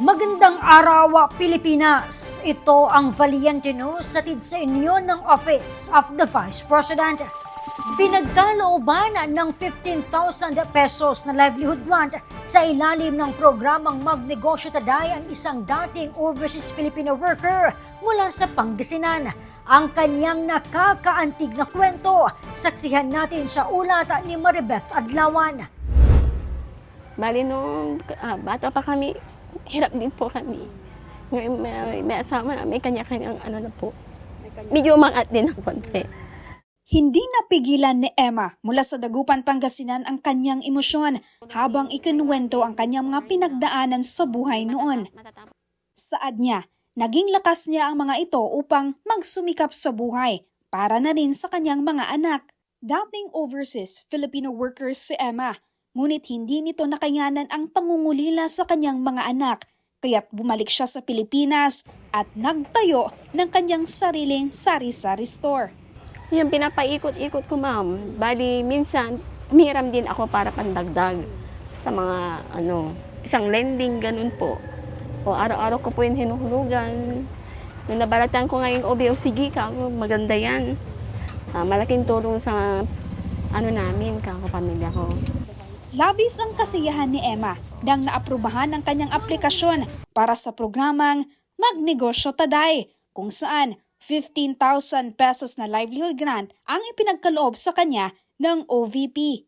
Magandang araw, Pilipinas! Ito ang Valiente News satid sa inyo ng Office of the Vice President. Pinagkalooban ng 15,000 pesos na livelihood grant sa ilalim ng programang Magnegosyo Taday ang isang dating overseas Filipino worker mula sa Pangasinan. Ang kanyang nakakaantig na kwento, saksihan natin sa ulat ni Maribeth Adlawan. Bali nung ah, bata pa kami, hirap din po kami. Ngayon may, may asawa na, may kanya-kanyang ano na po. Medyo umangat din ng konti. Hindi napigilan ni Emma mula sa Dagupan, Pangasinan ang kanyang emosyon habang ikinuwento ang kanyang mga pinagdaanan sa buhay noon. Saad niya, naging lakas niya ang mga ito upang magsumikap sa buhay para na rin sa kanyang mga anak. Dating overseas Filipino workers si Emma, ngunit hindi nito nakayanan ang pangungulila sa kanyang mga anak kaya't bumalik siya sa Pilipinas at nagtayo ng kanyang sariling sari-sari store. Yung pinapaikot-ikot ko ma'am, bali minsan umiram din ako para pandagdag sa mga ano, isang lending ganun po. O araw-araw ko po yung hinuhulugan. Nung nabalatan ko ngayong OBO, sige ka, maganda yan. Ah, malaking tulong sa ano namin, kakapamilya ko. Labis ang kasiyahan ni Emma nang naaprubahan ang kanyang aplikasyon para sa programang Magnegosyo Taday kung saan 15,000 pesos na livelihood grant ang ipinagkaloob sa kanya ng OVP.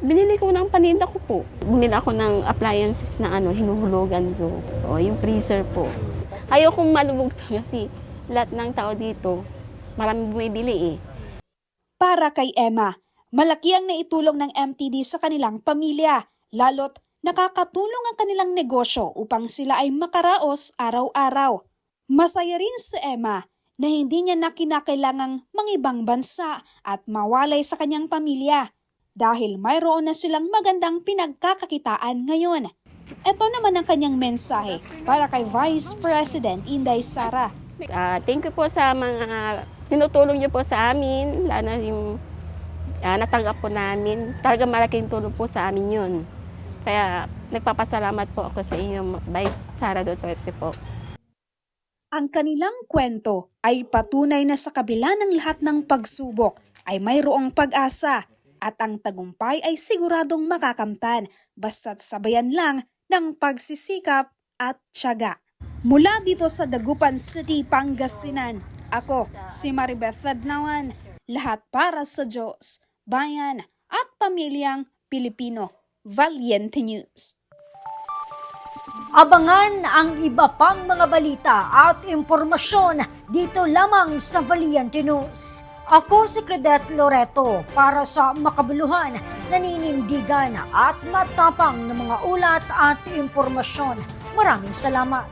Binili ko ng paninda ko po. Bumili ako ng appliances na ano, hinuhulugan ko. O yung freezer po. Ayokong malubog to kasi lahat ng tao dito, marami bumibili eh. Para kay Emma, malaki ang naitulong ng MTD sa kanilang pamilya, lalo't nakakatulong ang kanilang negosyo upang sila ay makaraos araw-araw. Masaya rin si Emma na hindi niya na kinakailangang mangibang bansa at mawalay sa kanyang pamilya dahil mayroon na silang magandang pinagkakakitaan ngayon. Ito naman ang kanyang mensahe para kay Vice President Inday Sara. Ah, thank you po sa mga tinutulong niyo po sa amin, lalo na yung ah, natanggap po namin. Talaga malaking tulong po sa amin yun. Kaya nagpapasalamat po ako sa inyo, Vice Sara Duterte po. Ang kanilang kwento ay patunay na sa kabila ng lahat ng pagsubok ay mayroong pag-asa at ang tagumpay ay siguradong makakamtan basta't sabayan lang ng pagsisikap at tiyaga. Mula dito sa Dagupan City, Pangasinan, ako si Maribeth Adlawan, lahat para sa Diyos, bayan at pamilyang Pilipino. Valiente News. Abangan ang iba pang mga balita at impormasyon dito lamang sa Valiente News. Ako si Credet Loreto para sa makabuluhan, naninindigan at matapang na mga ulat at impormasyon. Maraming salamat.